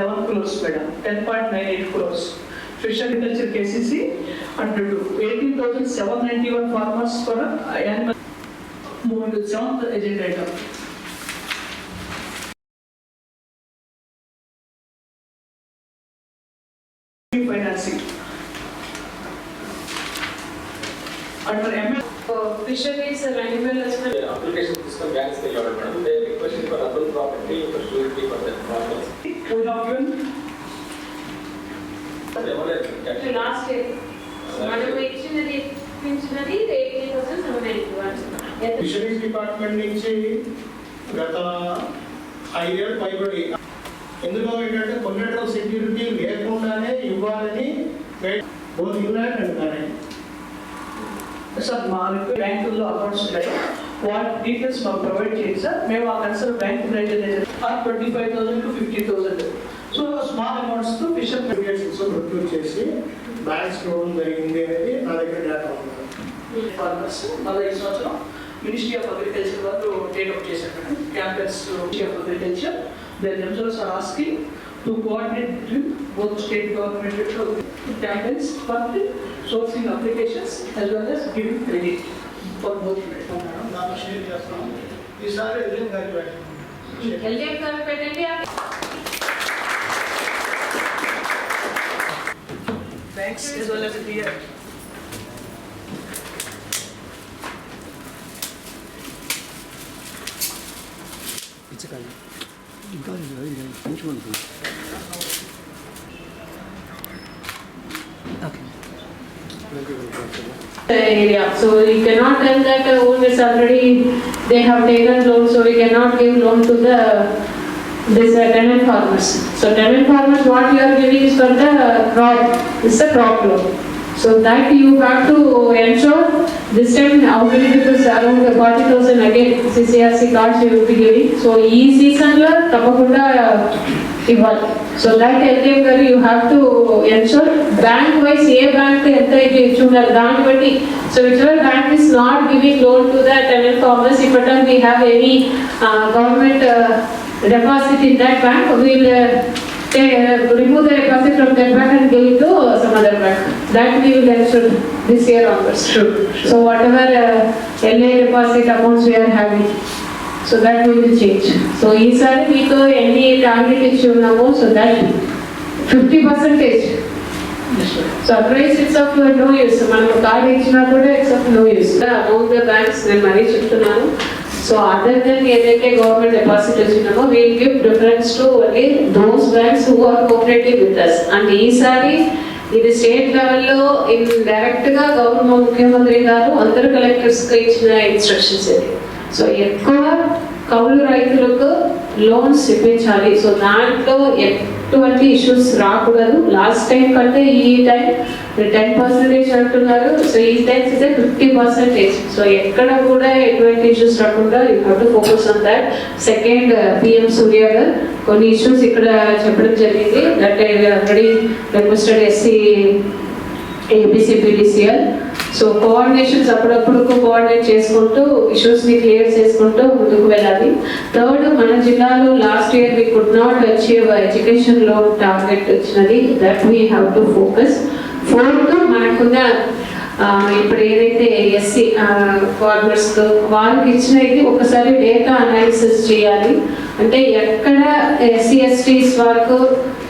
11 crores madam 10.98 crores fish agriculture kcc under 18791 farmers for annual moving to seventh agenda item under M. uh, fisheries and animal husbandry application system banks they order for urban property, for surety for given They were like, to last year. మనం ఇచ్చినది ఇప్పించినది eighteen thousand seven eighty one fisheries department నుంచి గత ఐదేళ్ళు పైబడి ఎందులో ఏంటంటే collateral security లేకుండానే ఇవ్వాలని బోత్ యూనిట్ అండ్ సార్ మా బ్యాంకుల్లో అకౌంట్స్ ఉన్నాయి వాటి డీటెయిల్స్ మాకు ప్రొవైడ్ చేయండి సార్ మేము ఆ concern bank twenty five thousand to fifty thousand so small అమౌంట్స్తో fisher applications procure చేసి బ్యాంక్స్ ఇవ్వడం జరిగింది అనేది నా దగ్గర డేటా ఉంది. ఫార్మర్స్ మళ్ళీ ఈ సంవత్సరం మినిస్ట్రీ ఆఫ్ అగ్రికల్చర్ వాళ్ళు టేకప్ చేశారు. Madam campus ministry of agriculture then themselves are asking to coordinate between both state government campaigns for the sourcing applications as बहुत बहुत मैडम नामशीर जैसा ये सारे रिंग घर बैठे ठीक है रिंग घर बैठेंगे आप Thanks as well as the year. It's a guy. You got it, you got it. Which one? area. So you cannot tell that uh, own is already, they have taken loan, so we cannot give loan to the, this uh, tenant farmers. So tenant farmers, what you are giving is for the crop, it's a crop loan. So that you have to ensure, this time how many people around the forty thousand again, CCRC cards you will be giving. So ఈ season లో తప్పకుండా ఇవ్వాలి. So that ఎల్కేఎం గారు you have to ensure bank wise A bank ఎంత ఇది ఇచ్చి ఉండాలి దాన్ని బట్టి so whichever bank is not giving loan to the tenant farmers if at we have any government deposit in that bank, we'll uh, take, uh, remove the deposit from that bank and give it to some other bank. That we will ensure this year onwards. Sure, So whatever uh, LA deposit amounts we are having, so that we will change. So ఈసారి మీకు ఎన్ని target ఇచ్చి ఉన్నామో so that fifty percentage so otherwise it's of no use మనం card ఇచ్చినా కూడా it's of no use amount the banks నేను మరీ చెప్తున్నాను. సో అదర్ దెన్ ఏదైతే government deposit వచ్చినామో we'll give preference to only those banks who are cooperative with us and ఈసారి ఇది state లెవెల్లో ఇన్ డైరెక్ట్గా గవర్నమెంట్ ముఖ్యమంత్రి గారు అందరు కలెక్టర్స్కి ఇచ్చిన ఇన్స్ట్రక్షన్స్ ఇది. సో ఎక్కువ కౌలు రైతులకు లోన్స్ ఇప్పించాలి. సో దాంట్లో ఎటువంటి ఇష్యూస్ రాకూడదు. లాస్ట్ టైం కంటే ఈ టైం టెన్ పర్సెంటేజ్ అంటున్నారు. సో ఈ టైం అయితే ఫిఫ్టీ పర్సెంటేజ్ సో ఎక్కడ కూడా ఎటువంటి ఇష్యూస్ రాకుండా you have to focus on that second PM Surya గారు కొన్ని ఇష్యూస్ ఇక్కడ చెప్పడం జరిగింది. That already requested SC ABCPDCL so coordinations అప్పుడప్పుడు కోఆర్డినేట్ చేసుకుంటూ ఇష్యూస్ని క్లియర్ చేసుకుంటూ ముందుకు వెళ్ళాలి. థర్డ్ మన జిల్లాలో last year we could not achieve ఎడ్యుకేషన్లో టార్గెట్ వచ్చినది. That we have to focus fourth మనకున్న ఇప్పుడు ఏదైతే ఎస్సీ ఫార్మర్స్ వాళ్ళకి ఇచ్చినది ఒకసారి డేటా అనాలిసిస్ చేయాలి. అంటే ఎక్కడ ఎస్సీ ఎస్టీస్ వరకు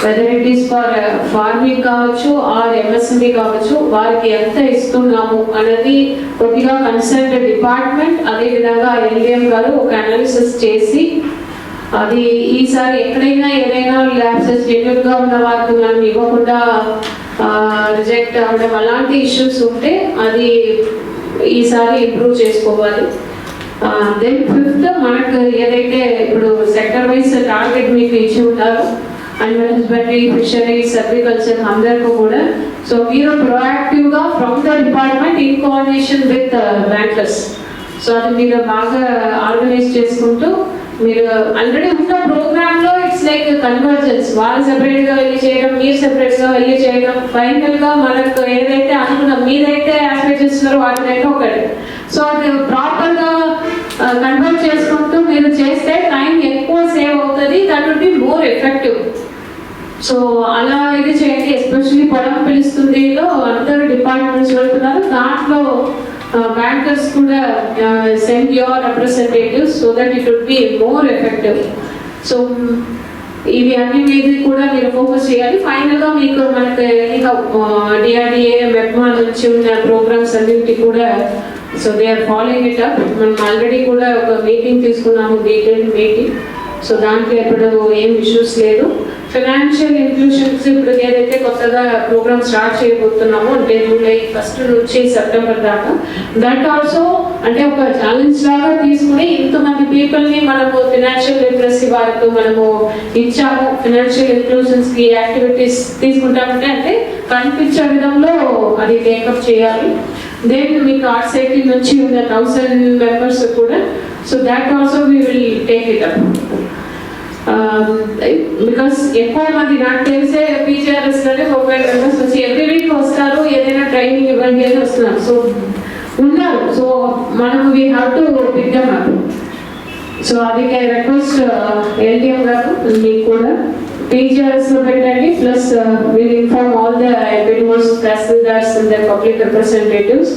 whether it is for farming కావచ్చు ఆర్ ఎంఎస్ఎంఈ కావచ్చు వారికి ఎంత ఇస్తున్నాము అనేది కొద్దిగా కన్సర్న్ డిపార్ట్మెంట్ అదే విధంగా ఎల్డిఎం గారు ఒక అనాలిసిస్ చేసి అది ఈసారి ఎక్కడైనా ఏదైనా ల్యాబ్సెస్ జెన్యున్గా ఉన్న వారికి మనం ఇవ్వకుండా రిజెక్ట్ అవ్వడం అలాంటి ఇష్యూస్ ఉంటే అది ఈసారి ఇంప్రూవ్ చేసుకోవాలి. దెన్ ఫిఫ్త్ మనకు ఏదైతే ఇప్పుడు సెక్టర్ వైజ్ టార్గెట్ మీకు ఇచ్చి ఉంటారు అనిమల్ హస్బెండరీ ఫిషరీస్ అగ్రికల్చర్ అందరికీ కూడా. సో మీరు ప్రొయాక్టివ్గా from the department in coordination with bankers so అది మీరు బాగా ఆర్గనైజ్ చేసుకుంటూ మీరు ఆల్రెడీ ఉన్న ప్రోగ్రామ్లో ఇట్స్ లైక్ కన్వర్జెన్స్ వాళ్ళు సెపరేట్గా వెళ్ళి చేయడం మీరు సెపరేట్గా వెళ్ళి చేయడం. ఫైనల్గా మనకు ఏదైతే అనుకున్నాం మీరైతే యాక్టివేట్ చేస్తున్నారో వాటినైతే ఒకటి. సో అది ప్రాపర్గా కన్వర్ట్ చేసుకుంటూ మీరు చేస్తే టైం ఎక్కువ సేవ్ అవుతుంది. That would be more effective so అలా ఇది చేయండి. ఎస్పెషల్లీ పొలం పిలుస్తుందిలో అందరు డిపార్ట్మెంట్స్ వెళ్తున్నారు. దాంట్లో బ్యాంకర్స్ కూడా send your representatives so that it would be more effective so ఇవి అన్ని మీద కూడా మీరు ఫోకస్ చేయాలి. ఫైనల్గా మీకు మనకి ఇంకా డిఆర్డిఏ మెప్మా నుంచి ఉన్న ప్రోగ్రామ్స్ అన్నింటి కూడా so they are following it up మనం ఆల్రెడీ కూడా ఒక మీటింగ్ తీసుకున్నాము డీటెయిల్ మీటింగ్ సో దాంట్లో ఎప్పుడు ఏం ఇష్యూస్ లేదు. ఫైనాన్షియల్ ఇంక్లూషన్స్ ఇప్పుడు ఏదైతే కొత్తగా ప్రోగ్రామ్ స్టార్ట్ చేయబోతున్నామో అంటే జూలై ఫస్ట్ నుంచి సెప్టెంబర్ దాకా దట్ ఆల్సో అంటే ఒక ఛాలెంజ్ లాగా తీసుకుని ఇంతమంది పీపుల్ని మనము ఫినాన్షియల్ లిటరసీ వారికి మనము ఇచ్చాము. ఫినాన్షియల్ ఇంక్లూషన్స్కి యాక్టివిటీస్ తీసుకుంటామంటే అంటే కనిపించే విధంలో అది టేకప్ చేయాలి. దెన్ మీకు ఆర్ట్ సైకిల్ నుంచి ఉన్న థౌసండ్ మెంబర్స్ కూడా so that also we will take it up because ఎక్కువ మంది నాకు తెలిసే పీజీఆర్ఎస్లోనే ఫోర్ మెంబర్స్ వచ్చి ఎవ్రీ వీక్ వస్తారు ఏదైనా ట్రైనింగ్ ఇవ్వండి అని వస్తున్నారు. సో ఉన్నారు. సో మనం we have to pick them up so అది రిక్వెస్ట్ ఎల్డిఎం గారు మీకు కూడా పీజీఆర్ఎస్లో పెట్టండి. Plus will inform all the MPDOs tahsildars and the public representatives